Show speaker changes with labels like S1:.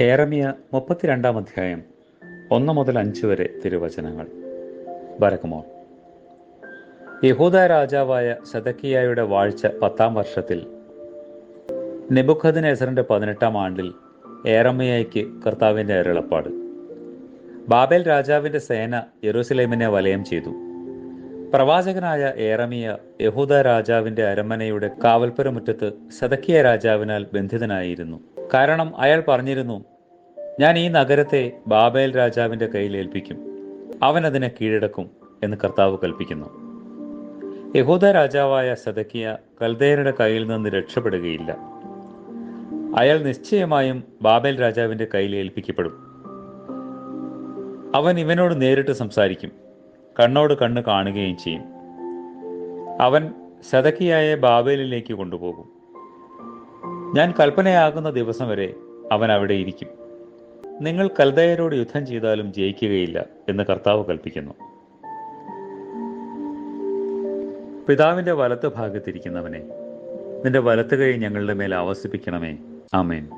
S1: ഏറമിയ മുപ്പത്തിരണ്ടാം അധ്യായം ഒന്ന് മുതൽ അഞ്ച് വരെ തിരുവചനങ്ങൾ. ബരക്കുമോർ യഹൂദ രാജാവായ സദക്കിയായുടെ വാഴ്ച പത്താം വർഷത്തിൽ നെബുഖദിനേസറിന്റെ പതിനെട്ടാം ആണ്ടിൽ ഏറമിയയ്ക്ക് കർത്താവിന്റെ അരുളപ്പാട്. ബാബേൽ രാജാവിന്റെ സേന യെറൂസലേമിനെ വലയം ചെയ്തു. പ്രവാചകനായ ഏറമിയ യഹൂദ രാജാവിന്റെ അരമനയുടെ കാവൽപ്പുരമുറ്റത്ത് സദക്കിയ രാജാവിനാൽ ബന്ധിതനായിരുന്നു. കാരണം അയാൾ പറഞ്ഞിരുന്നു ഞാൻ ഈ നഗരത്തെ ബാബേൽ രാജാവിന്റെ കയ്യിൽ ഏൽപ്പിക്കും. അവൻ അതിനെ കീഴടക്കും എന്ന് കർത്താവ് കൽപ്പിക്കുന്നു. യഹൂദ രാജാവായ സദക്കിയ കൽദേയരുടെ കയ്യിൽ നിന്ന് രക്ഷപ്പെടുകയില്ല. അയാൾ നിശ്ചയമായും ബാബേൽ രാജാവിന്റെ കയ്യിൽ ഏൽപ്പിക്കപ്പെടും. അവൻ ഇവനോട് നേരിട്ട് സംസാരിക്കും. കണ്ണോട് കണ്ണ് കാണുകയും ചെയ്യും. അവൻ ശതക്കിയായ ബാബേലിലേക്ക് കൊണ്ടുപോകും. ഞാൻ കൽപ്പനയാകുന്ന ദിവസം വരെ അവൻ അവിടെ ഇരിക്കും. നിങ്ങൾ കൽദയരോട് യുദ്ധം ചെയ്താലും ജയിക്കുകയില്ല എന്ന് കർത്താവ് കൽപ്പിക്കുന്നു. പിതാവിന്റെ വലത്ത് ഭാഗത്തിരിക്കുന്നവനെ നിന്റെ വലത്തുകൈ ഞങ്ങളുടെ മേൽ ആവസിപ്പിക്കണമേ. ആമേൻ.